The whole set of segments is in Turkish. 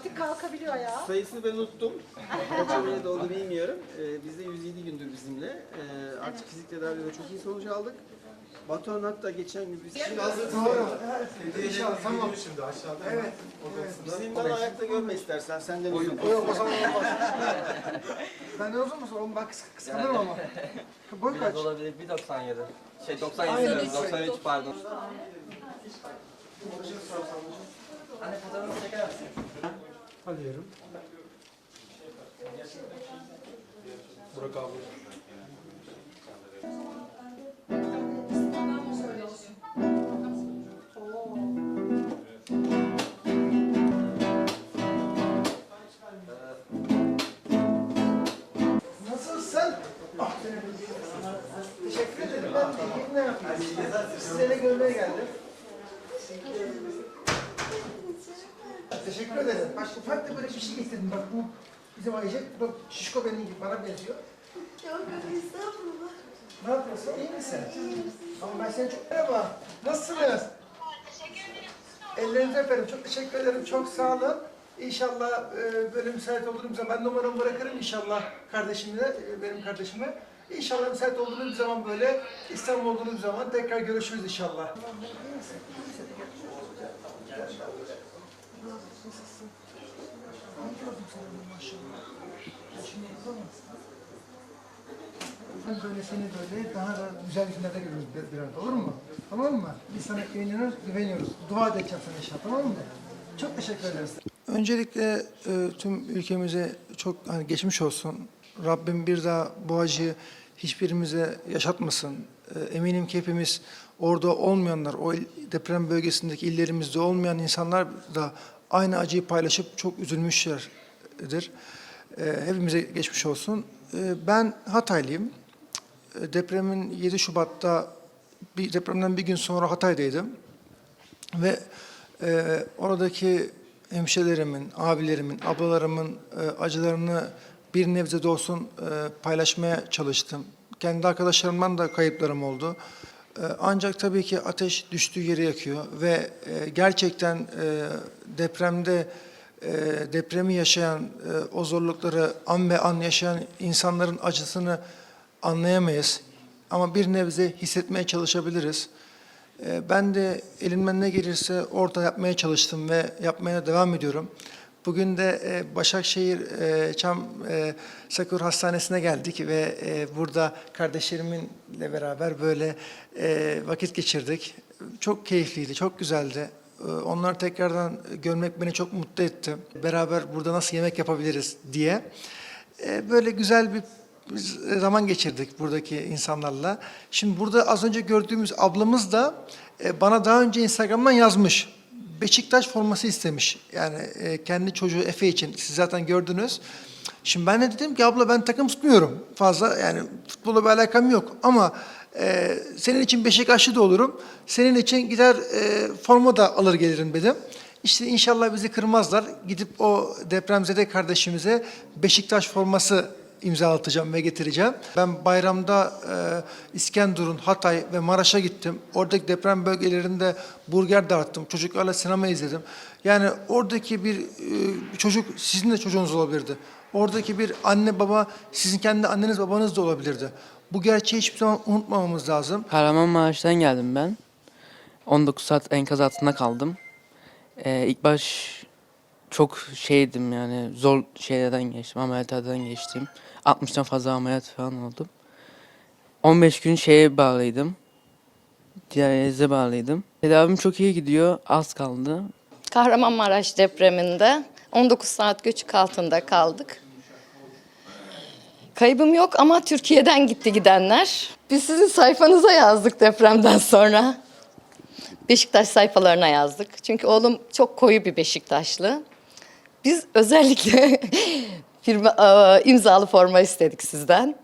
Artık kalkabiliyor ya. Sayısını ben unuttum. Kaç ameliyat oldu bilmiyorum. Ee, biz de 107 gündür bizimle. Ee, artık fizik tedavide çok iyi sonuç aldık. Batuhan hatta geçen gün biz... Şimdi hazır Doğru. İnşallah tamam. şimdi aşağıda. Evet. Bizim bana ayakta görme istersen. Sen de uzun. Yok o zaman olmaz. ben de uzun musun? Oğlum bak kıs- kıskanırım ama. Boy kaç? Biraz olabilir. 1.97. Şey 97 diyorum. 93 pardon. Anne fotoğrafını çeker misin? Alıyorum. Nasılsın? Ah, Teşekkür ederim. Ben de ne yapayım? Sizi eve görmeye geldim. Teşekkür ederim. Bak ufak da böyle bir şey getirdim. Bak bu bizim Ayşe. Bak şişko benim gibi bana benziyor. Yok yok estağfurullah. Ne yapıyorsun? İyi misin? Ama ben seni çok... Merhaba. Nasılsınız? Ellerinizi öperim. Çok teşekkür ederim. Çok sağ olun. İnşallah e, böyle müsait olduğum zaman ben numaramı bırakırım inşallah kardeşimle, e, benim kardeşime. İnşallah müsait olduğunuz zaman böyle İstanbul olduğunuz zaman tekrar görüşürüz inşallah. Ben böyle seni böyle daha da güzel günlerde görürüz bir, bir arada olur mu? Tamam mı? Biz sana güveniyoruz, güveniyoruz. Dua edeceğim sana inşallah tamam mı? Çok teşekkür ederiz. Öncelikle e, tüm ülkemize çok hani geçmiş olsun. Rabbim bir daha bu acıyı hiçbirimize yaşatmasın. E, eminim ki hepimiz orada olmayanlar, o il- deprem bölgesindeki illerimizde olmayan insanlar da aynı acıyı paylaşıp çok üzülmüşlerdir. E, hepimize geçmiş olsun. E, ben Hataylıyım. E, Depremin 7 Şubat'ta bir depremden bir gün sonra Hatay'daydım. Ve e, oradaki hemşerilerimin, abilerimin, ablalarımın e, acılarını bir nebze de olsun e, paylaşmaya çalıştım. Kendi arkadaşlarımdan da kayıplarım oldu. E, ancak tabii ki ateş düştüğü yeri yakıyor ve e, gerçekten e, depremde e, depremi yaşayan, e, o zorlukları an ve an yaşayan insanların acısını anlayamayız. Ama bir nebze hissetmeye çalışabiliriz. Ee, Ben de elimden ne gelirse orada yapmaya çalıştım ve yapmaya devam ediyorum. Bugün de e, Başakşehir e, Çam e, Sakır Hastanesi'ne geldik ve burada kardeşlerimle beraber böyle vakit geçirdik. Çok keyifliydi, çok güzeldi. E, Onları tekrardan görmek beni çok mutlu etti. Beraber burada nasıl yemek yapabiliriz diye. E, Böyle güzel bir biz zaman geçirdik buradaki insanlarla. Şimdi burada az önce gördüğümüz ablamız da e, bana daha önce Instagram'dan yazmış. Beşiktaş forması istemiş. Yani e, kendi çocuğu Efe için. Siz zaten gördünüz. Şimdi ben de dedim ki abla ben takım tutmuyorum fazla. Yani futbola bir alakam yok. Ama e, senin için Beşiktaşlı da olurum. Senin için gider e, forma da alır gelirim dedim. İşte inşallah bizi kırmazlar. Gidip o depremzede kardeşimize Beşiktaş forması imzalatacağım ve getireceğim. Ben bayramda e, İskenderun, Hatay ve Maraş'a gittim. Oradaki deprem bölgelerinde burger dağıttım. Çocuklarla sinema izledim. Yani oradaki bir e, çocuk sizin de çocuğunuz olabilirdi. Oradaki bir anne baba sizin kendi anneniz babanız da olabilirdi. Bu gerçeği hiçbir zaman unutmamamız lazım. Kahramanmaraş'tan geldim ben. 19 saat enkaz altında kaldım. Ee, ilk baş çok şeydim yani zor şeylerden geçtim, ameliyatlardan geçtim. 60'tan fazla ameliyat falan oldum. 15 gün şeye bağlıydım. Diyalize bağlıydım. Tedavim çok iyi gidiyor, az kaldı. Kahramanmaraş depreminde 19 saat göçük altında kaldık. Kaybım yok ama Türkiye'den gitti gidenler. Biz sizin sayfanıza yazdık depremden sonra. Beşiktaş sayfalarına yazdık. Çünkü oğlum çok koyu bir Beşiktaşlı. Biz özellikle firma e, imzalı forma istedik sizden.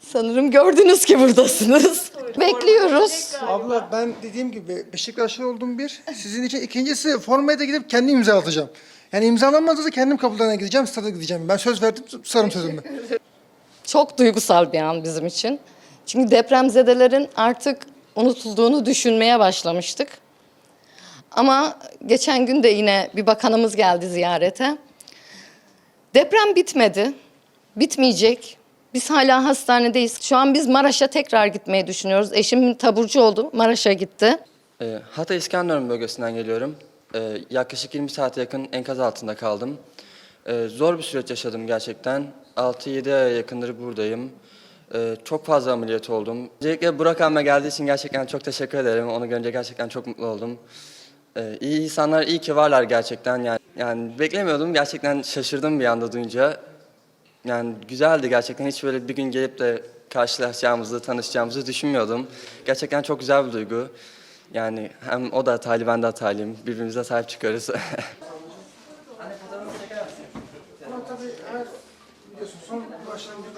Sanırım gördünüz ki buradasınız. Bekliyoruz. Abla ben dediğim gibi Beşiktaşlı oldum bir. Sizin için ikincisi formaya da gidip kendim imzalatacağım. Yani imzalanmazsa da kendim kapılarına gideceğim, stada gideceğim. Ben söz verdim, tutarım sözümü. Çok duygusal bir an bizim için. Çünkü depremzedelerin artık unutulduğunu düşünmeye başlamıştık. Ama geçen gün de yine bir bakanımız geldi ziyarete. Deprem bitmedi. Bitmeyecek. Biz hala hastanedeyiz. Şu an biz Maraş'a tekrar gitmeyi düşünüyoruz. Eşim taburcu oldu. Maraş'a gitti. Ee, Hatay İskenderun bölgesinden geliyorum. Ee, yaklaşık 20 saate yakın enkaz altında kaldım. Ee, zor bir süreç yaşadım gerçekten. 6-7 aya yakındır buradayım. Çok fazla ameliyat oldum. Öncelikle Burak abime geldiği için gerçekten çok teşekkür ederim. Onu görünce gerçekten çok mutlu oldum. Ee, iyi insanlar iyi ki varlar gerçekten. Yani, yani beklemiyordum. Gerçekten şaşırdım bir anda duyunca. Yani güzeldi gerçekten. Hiç böyle bir gün gelip de karşılaşacağımızı, tanışacağımızı düşünmüyordum. Gerçekten çok güzel bir duygu. Yani hem o da Hataylı, ben de Hataylıyım. Birbirimize sahip çıkarız. Ama tabii her biliyorsun son başlangıçta